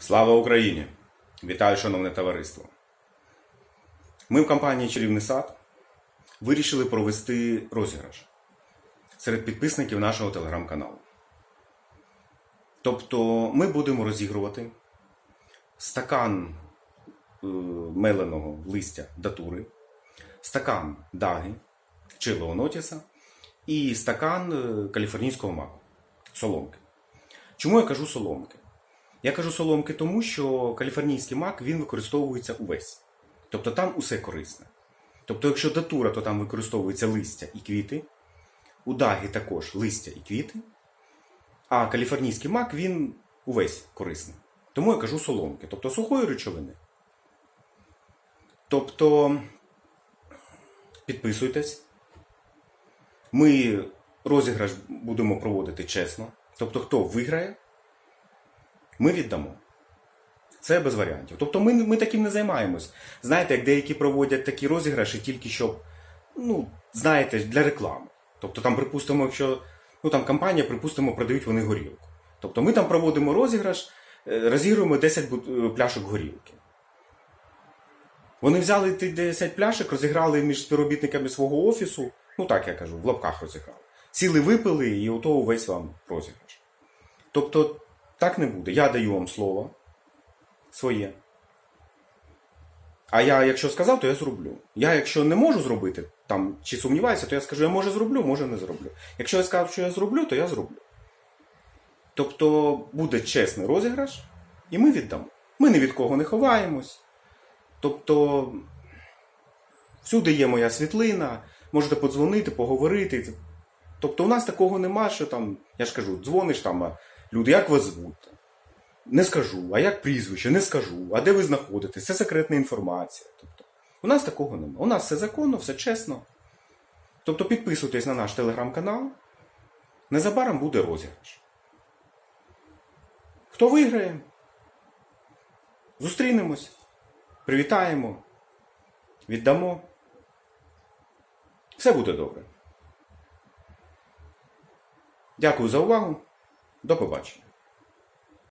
Слава Україні! Вітаю, шановне товариство! Ми в компанії Чарівний сад вирішили провести розіграш серед підписників нашого телеграм-каналу. Тобто ми будемо розігрувати стакан е, меленого листя датури, стакан даги чи леонотіса і стакан е, каліфорнійського маку соломки. Чому я кажу соломки? Я кажу соломки тому, що каліфорнійський мак він використовується увесь. Тобто там усе корисне. Тобто, якщо датура, то там використовується листя і квіти, у дагі також листя і квіти, а каліфорнійський мак він увесь корисний. Тому я кажу соломки, тобто сухої речовини. Тобто підписуйтесь. Ми розіграш будемо проводити чесно. Тобто, хто виграє, ми віддамо. Це без варіантів. Тобто ми, ми таким не займаємось. Знаєте, як деякі проводять такі розіграші тільки щоб, ну, знаєте, для реклами. Тобто там, припустимо, якщо ну, там компанія, припустимо, продають вони горілку. Тобто ми там проводимо розіграш, е, розігруємо 10 е, пляшок горілки. Вони взяли ті 10 пляшок, розіграли між співробітниками свого офісу, ну так я кажу, в лапках розіграли. Сіли, випили і ото весь вам розіграш. Тобто так не буде. Я даю вам слово своє. А я, якщо сказав, то я зроблю. Я, якщо не можу зробити, там, чи сумніваюся, то я скажу, я може зроблю, може не зроблю. Якщо я сказав, що я зроблю, то я зроблю. Тобто буде чесний розіграш, і ми віддамо. Ми ні від кого не ховаємось. Тобто, всюди є моя світлина, можете подзвонити, поговорити. Тобто, у нас такого нема, що там, я ж кажу, дзвониш там, люди, як вас звуть? Не скажу, а як прізвище, не скажу, а де ви знаходитесь, це секретна інформація. Тобто, у нас такого нема. У нас все законно, все чесно. Тобто підписуйтесь на наш телеграм-канал. Незабаром буде розіграш. Хто виграє? Зустрінемось, привітаємо, віддамо. Все буде добре. Дякую за увагу. До побачення.